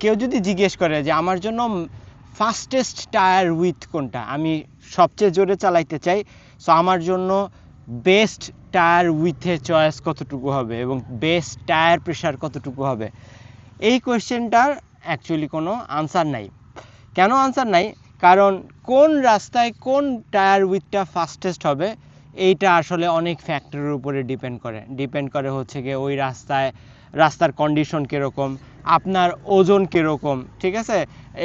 কেউ যদি জিজ্ঞেস করে যে আমার জন্য ফাস্টেস্ট টায়ার উইথ কোনটা, আমি সবচেয়ে জোরে চালাইতে চাই, সো আমার জন্য বেস্ট টায়ার উইথের চয়েস কতটুকু হবে এবং বেস্ট টায়ার প্রেশার কতটুকু হবে, এই কোয়েশ্চেনটার অ্যাকচুয়ালি কোনো আনসার নাই। কেন আনসার নাই? কারণ কোন রাস্তায় কোন টায়ার উইথটা ফাস্টেস্ট হবে, এইটা আসলে অনেক ফ্যাক্টরের উপরে ডিপেন্ড করে। ডিপেন্ড করে হচ্ছে গিয়ে ওই রাস্তায় রাস্তার কন্ডিশন কীরকম, আপনার ওজন কীরকম, ঠিক আছে?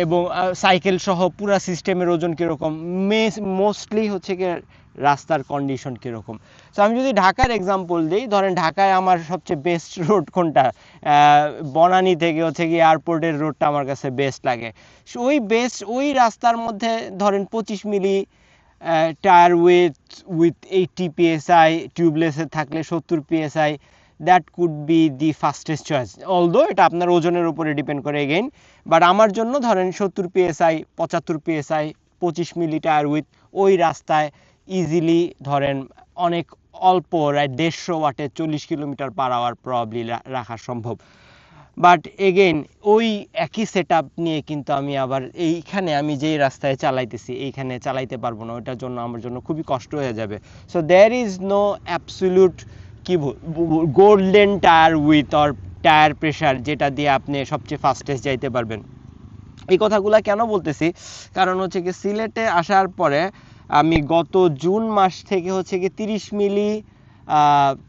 এবং সাইকেল সহ পুরো সিস্টেমের ওজন কীরকম মেস মোস্টলি হচ্ছে গিয়ে রাস্তার কন্ডিশন কীরকম। সো আমি যদি ঢাকার এক্সাম্পল দিই, ধরেন ঢাকায় আমার সবচেয়ে বেস্ট রোড কোনটা? বনানী থেকে হচ্ছে গিয়ে এয়ারপোর্টের রোডটা আমার কাছে বেস্ট লাগে। ওই বেস্ট ওই রাস্তার মধ্যে ধরেন পঁচিশ milli tyre width width eighty PSI টিউবলেসে থাকলে সত্তর PSI that could be the fastest choice although এটা আপনার ওজনের উপরে ডিপেন্ড করে এগেইন বাট আমার জন্য ধরেন সত্তর পিএসআই পঁচাত্তর পিএসআই পঁচিশ মিলি টায়ার উইথ ওই রাস্তায় ইজিলি ধরেন অনেক অল্প রায় দেড়শো ওয়াটে চল্লিশ কিলোমিটার পার আওয়ার প্রবলি রাখা সম্ভব। বাট এগেইন ওই একই সেট নিয়ে কিন্তু আমি আবার এইখানে আমি যেই রাস্তায় চালাইতেছি, এইখানে চালাইতে পারব না, ওইটার জন্য আমার জন্য খুবই কষ্ট হয়ে যাবে। So there is no absolute কি golden tyre width or tyre pressure যেটা দিয়ে আপনি সবচেয়ে ফাস্টেস্ট যাইতে পারবেন। এই কথাগুলো কেন বলতেছি? কারণ হচ্ছে কি সিলেটে আসার পরে আমি গত জুন মাস থেকে হচ্ছে কি তিরিশ মিলি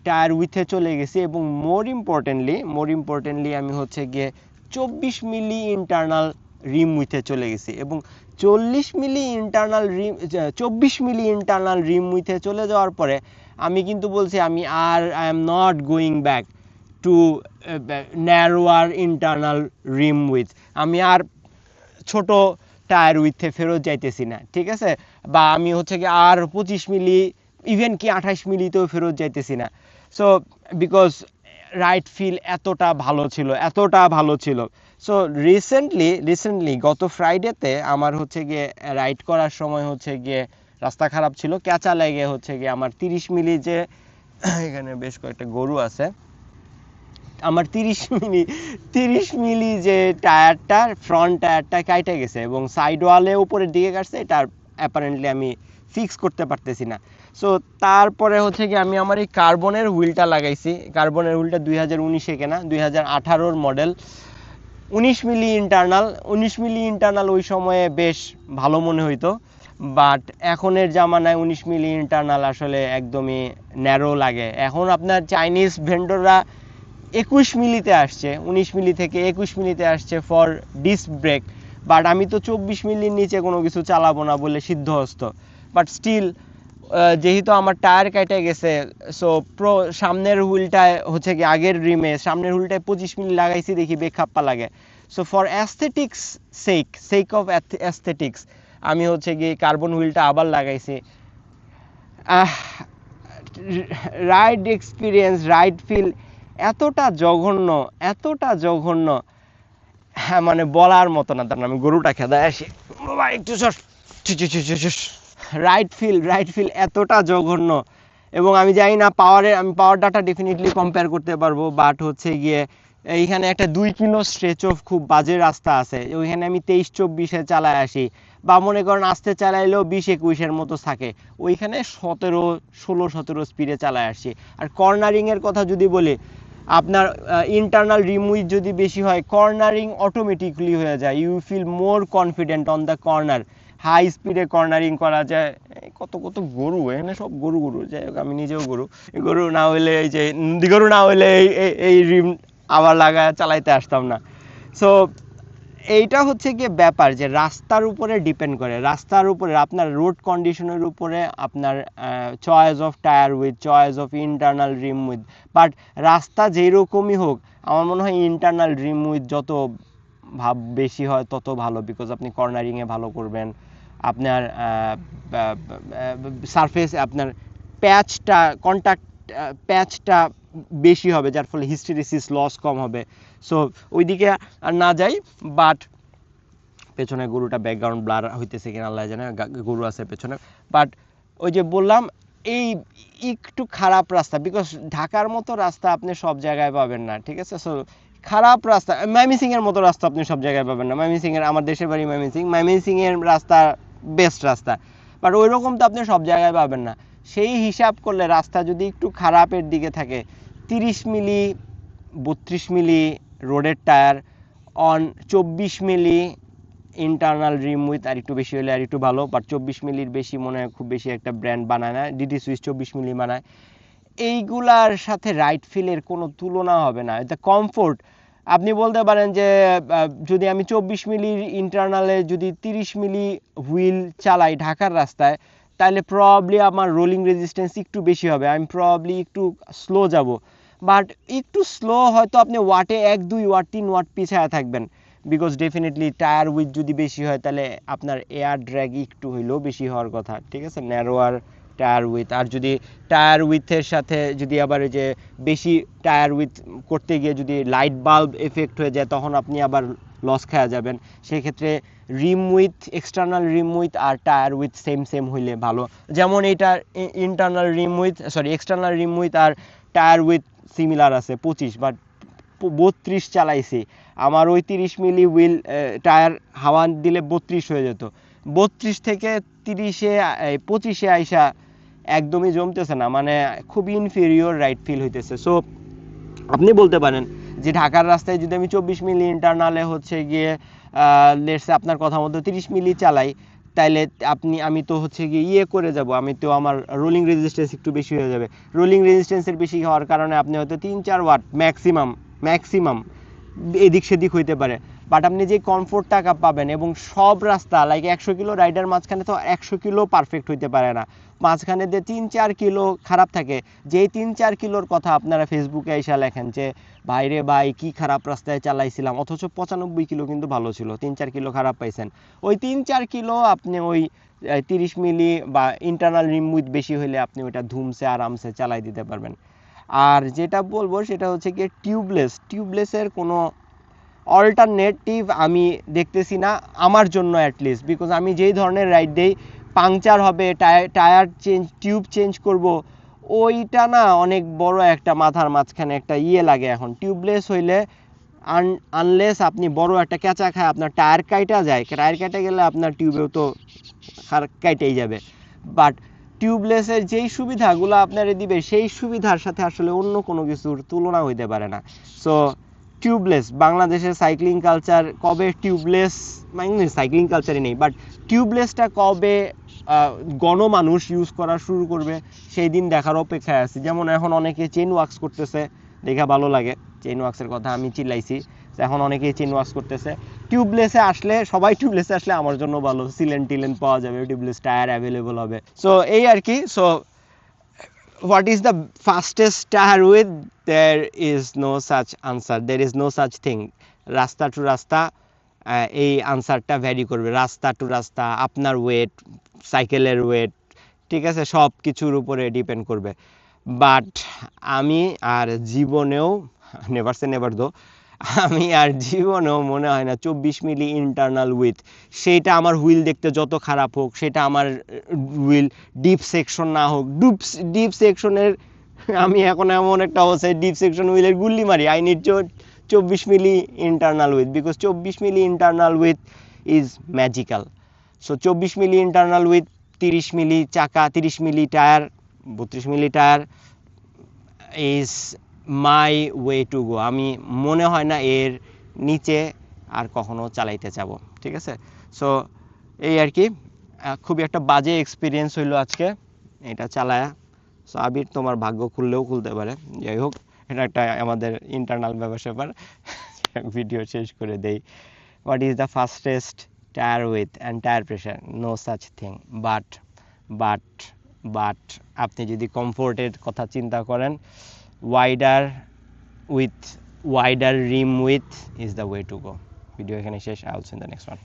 টায়ার উইথে চলে গেছি এবং মোর ইম্পর্টেন্টলি মোর ইম্পর্টেন্টলি আমি হচ্ছে গিয়ে চব্বিশ মিলি ইন্টারনাল রিম উইথে চলে গেছি এবং চল্লিশ মিলি ইন্টারনাল রিম চব্বিশ মিলি ইন্টারনাল রিম উইথে চলে যাওয়ার পরে আমি কিন্তু বলছি আমি আর I am not going back to narrower internal rim width আমি আর ছোট টায়ার উইথে ফেরত যাইতেছি না, ঠিক আছে? বা আমি হচ্ছে কি আর পঁচিশ মিলি ইভেন কি আঠাশ মিলিতেও ফেরত যাইতেছি না। সো বিকজ রাইট ফিল এতটা ভালো ছিল, এতটা ভালো ছিল। সো রিসেন্টলি রিসেন্টলি গত ফ্রাইডেতে আমার হচ্ছে গিয়ে রাইড করার সময় হচ্ছে গিয়ে রাস্তা খারাপ ছিল, ক্যাচা লেগে হচ্ছে গিয়ে আমার তিরিশ মিলি যে, এখানে বেশ কয়েকটা গরু আছে। আমার তিরিশ মিলি তিরিশ মিলি যে টায়ারটা ফ্রন্ট টায়ারটা কাইটে গেছে এবং সাইড ওয়ালে উপরের দিকে কাটছে, এটা অ্যাপারেন্টলি আমি ফিক্স করতে পারতেছি না। সো তারপরে হচ্ছে কি আমি আমার এই কার্বনের হুইলটা লাগাইছি। কার্বনের হুইলটা দুই হাজার উনিশে কেনা, দুই হাজার আঠারোর মডেল উনিশ মিলি ইন্টারনাল উনিশ মিলি ইন্টারনাল ওই সময়ে বেশ ভালো মনে হইতো। বাট এখনের জামানায় উনিশ মিলি ইন্টারনাল আসলে একদমই ন্যারো লাগে। এখন আপনার চাইনিজ ভেন্ডররা একুশ মিলিতে আসছে, উনিশ মিলি থেকে একুশ মিলিতে আসছে ফর ডিস্ক ব্রেক বাট আমি তো চব্বিশ মিলির নিচে কোনো কিছু চালাবো না বলে সিদ্ধহস্ত। বাট স্টিল যেহেতু আমার টায়ার কেটে গেছে সো প্রো সামনের হুইলটায় হচ্ছে কি আগের রিমে, সামনের হুইলটায় পঁচিশ মিনিট লাগাইছি দেখি বেখাপ্পা লাগে। So for aesthetics sake sake of aesthetics আমি হচ্ছে গিয়ে কার্বন হুইলটা আবার লাগাইছি। রাইড এক্সপিরিয়েন্স রাইড ফিল এতটা জঘন্য এতটা জঘন্য। হ্যাঁ মানে বলার মতো না দাঁড়ান আমি গরুটা খেদায় আসি। একটু রাইট ফিল রাইট ফিল এতটা জঘন্য। এবং আমি জানি না পাওয়ারে আমি পাওয়ার ডাটা ডেফিনেটলি কম্পেয়ার করতে পারব বাট হচ্ছে গিয়ে এইখানে একটা দুই কিলো স্ট্রেচ অফ খুব বাজে রাস্তা আছে। ওইখানে আমি তেইশ, চব্বিশে চালায় আসি। বা মনে করেন আস্তে চালাইলেও বিশ একুশের মতো থাকে। ওইখানে সতেরো, ষোলো, সতেরো স্পিডে চালায় আসছি। আর কর্নারিংয়ের কথা যদি বলি, আপনার ইন্টারনাল রিমুইজ যদি বেশি হয় কর্নারিং অটোমেটিকলি হয়ে যায়। You feel more confident on the corner high স্পিডে কর্নারিং করা যায়। কত কত গরু, এখানে সব গরু গরু। যাই হোক, আমি নিজেও গরু। গরু না হইলে এই যে, গরু না এই, এই- এই রিম আবার লাগা চালাইতে আসতাম না। সো এইটা হচ্ছে গিয়ে ব্যাপার যে রাস্তার উপরে ডিপেন্ড করে। রাস্তার উপরে, আপনার রোড কন্ডিশনের উপরে আপনার choice of tyre width choice of internal rim width but রাস্তা যেরকমই হোক, আমার মনে হয় ইন্টারনাল রিম উইথ যত ভাব বেশি হয়, তত ভালো। বিকজ আপনি কর্নারিংয়ে ভালো করবেন। আপনার সারফেস আপনার প্যাচটা কন্ট্যাক্ট প্যাচটা বেশি হবে, যার ফলে হিস্টেরিসিস লস কম হবে। সো ওইদিকে আর না যাই বাট পেছনে গরুটা ব্যাকগ্রাউন্ড ব্লার হইতেছে কিনা, আল্লাহ জানে গরু আছে পেছনে। বাট ওই যে বললাম, এই একটু খারাপ রাস্তা বিকজ ঢাকার মতো রাস্তা আপনি সব জায়গায় পাবেন না, ঠিক আছে? সো খারাপ রাস্তা ময়মনসিং এর মতো রাস্তা আপনি সব জায়গায় পাবেন না। ময়মনসিং এর, আমার দেশের বাড়ি ময়মনসিং ময়মনসিং এর রাস্তা বেস্ট রাস্তা। বাট ওই রকম তো আপনি সব জায়গায় পাবেন না। সেই হিসাব করলে রাস্তা যদি একটু খারাপের দিকে থাকে, তিরিশ মিলি, বত্রিশ মিলি রোডের টায়ার অন চব্বিশ মিলি ইন্টারনাল রিম উইথ আর একটু বেশি হলে আর একটু ভালো বাট চব্বিশ মিলির বেশি মনে হয় খুব বেশি একটা ব্র্যান্ড বানায় না ডিডি সুইচ চব্বিশ মিলি বানায়। এইগুলার সাথে রাইট ফিলের কোনো তুলনা হবে না। এটা কমফোর্ট আপনি বলতে পারেন যে যদি আমি চব্বিশ মিলির ইন্টারনালে যদি তিরিশ মিলি হুইল চালাই ঢাকার রাস্তায় তাহলে প্রবাবলি আমার রোলিং রেজিস্ট্যান্স একটু বেশি হবে। আমি প্রবাবলি একটু স্লো যাব। বাট একটু স্লো হয়তো আপনি ওয়াটে এক, দুই ওয়াট তিন ওয়াট পিছায়া থাকবেন। বিকজ ডেফিনেটলি টায়ার উইথ যদি বেশি হয়, তাহলে আপনার এয়ার ড্র্যাগ একটু হইলেও বেশি হওয়ার কথা। ঠিক আছে? ন্যারোয়ার টায়ার উইথ আর যদি টায়ার উইথের সাথে যদি আবার যে বেশি টায়ার উইথ করতে গিয়ে যদি লাইট বাল্ব এফেক্ট হয়ে যায়, তখন আপনি আবার লস খাওয়া যাবেন। সেই ক্ষেত্রে rim width external rim width আর টায়ার উইথ সেম সেম হইলে ভালো। যেমন এটা internal rim width sorry external rim width আর টায়ার উইথ সিমিলার আছে, পঁচিশ বাট বত্রিশ চালাইছি। আমার ওই তিরিশ মিলি হুইল টায়ার হাওয়া দিলে বত্রিশ হয়ে যেত। বত্রিশ থেকে তিরিশে পঁচিশে আইসা একদমই জমতেছে না মানে খুব ইনফেরিয়র রাইট ফিল হইতেছে। সো আপনি বলতে পারেন যে ঢাকার রাস্তায় যদি আমি চব্বিশ মিলি ইন্টারনালে হচ্ছে গিয়ে লেটসে আপনার কথা মতো তিরিশ মিলি চালাই, তাইলে আপনি, আমি তো হচ্ছে গিয়ে ইয়ে করে যাব, আমি তো আমার রোলিং রেজিস্ট্যান্স একটু বেশি হয়ে যাবে। রোলিং রেজিস্ট্যান্সের বেশি হওয়ার কারণে আপনি হয়তো তিন চার ওয়াট ম্যাক্সিমাম ম্যাক্সিমাম এদিক সেদিক হইতে পারে। বাট আপনি যে কমফোর্ট টাকা পাবেন এবং সব রাস্তা লাইক একশো কিলো রাইডার মাঝখানে তো একশো কিলো পারফেক্ট হইতে পারে না। মাঝখানে যে তিন চার কিলো খারাপ থাকে, যেই তিন চার কিলোর কথা আপনারা ফেসবুকে এসে লেখেন যে বাইরে ভাই, কি খারাপ রাস্তায় চালাইছিলাম। অথচ পঁচানব্বই কিলো কিন্তু ভালো ছিল, তিন চার কিলো খারাপ পাইছেন। ওই তিন চার কিলো আপনি ওই তিরিশ মিলি বা ইন্টারনাল রিম উইথ বেশি হলে আপনি ওইটা ধুমসে, আরামসে চালাই দিতে পারবেন। আর যেটা বলব সেটা হচ্ছে গিয়ে টিউবলেস টিউবলেসের কোনো অল্টারনেটিভ আমি দেখতেছি না, আমার জন্য অ্যাটলিস্ট বিকজ আমি যেই ধরনের রাইড দেই পাংচার হবে টায়ার চেঞ্জ টিউব চেঞ্জ করব, ওইটা না অনেক বড় একটা মাথার মাঝখানে একটা ইয়ে লাগে এখন। টিউবলেস হইলে আন আনলেস আপনি বড় একটা ক্যাচা খায়, আপনার টায়ার কাইটা যায় টায়ার কেটে গেলে আপনার টিউবেও তো কাইটেই যাবে। বাট টিউবলেসের যেই সুবিধাগুলো আপনারে দিবে, সেই সুবিধার সাথে আসলে অন্য কোনো কিছুর তুলনা হইতে পারে না। সো টিউবলেস বাংলাদেশের সাইক্লিং কালচার কবে টিউবলেস মানে সাইক্লিং কালচারই নেই বাট টিউবলেসটা কবে গণমানুষ ইউজ করা শুরু করবে, সেই দিন দেখার অপেক্ষায় আছি। যেমন এখন অনেকে চেন ওয়াক্স করতেছে, দেখা ভালো লাগে চেন ওয়াক্সের কথা আমি চিল্লাইছি এখন অনেকেই চেন ওয়াক্স করতেছে। টিউবলেসে আসলে, সবাই টিউবলেসে আসলে আমার জন্য ভালো সিলেন টিলেন পাওয়া যাবে টিউবলেস টায়ার অ্যাভেলেবল হবে। সো এই আর কি so what is the fastest tire with there is no such answer. There is no such thing. রাস্তা টু রাস্তা এই আনসারটা ভ্যারি করবে। রাস্তা টু রাস্তা, আপনার ওয়েট সাইকেলের ওয়েট ঠিক আছে? সব কিছুর উপরে ডিপেন্ড করবে। বাট আমি আর জীবনেও নেভার সে নেভার দো আমি আর জীবনেও মনে হয় না চব্বিশ মিলি ইন্টারনাল উইথ সেইটা আমার হুইল দেখতে যত খারাপ হোক, সেটা আমার হুইল ডিপ সেকশন না হোক। ডিপ ডিপ সেকশনের আমি এখন এমন একটা অবস্থায় ডিপ সেকশন হুইলের গুল্লি মারি। আই নিড চব্বিশ মিলি ইন্টারনাল উইথ বিকজ চব্বিশ milli internal width is magical so চব্বিশ মিলি ইন্টারনাল উইথ তিরিশ মিলি চাকা, তিরিশ মিলি টায়ার বত্রিশ milli tyre is my way to go আমি মনে হয় না এর নিচে আর কখনো চালাইতে যাব, ঠিক আছে? সো এই আর কি খুবই একটা বাজে এক্সপিরিয়েন্স হইল আজকে, এটা চালায়া। সো আবির তোমার ভাগ্য খুললেও খুলতে পারে। যাই হোক, এটা একটা আমাদের ইন্টারনাল ব্যাপার স্যাপার। ভিডিও শেষ করে দেই। What is the fastest tyre width and tyre pressure no such thing but but but আপনি যদি কমফোর্টের কথা চিন্তা করেন wider with wider rim with is the way to go video এখানে শেষ also in the next one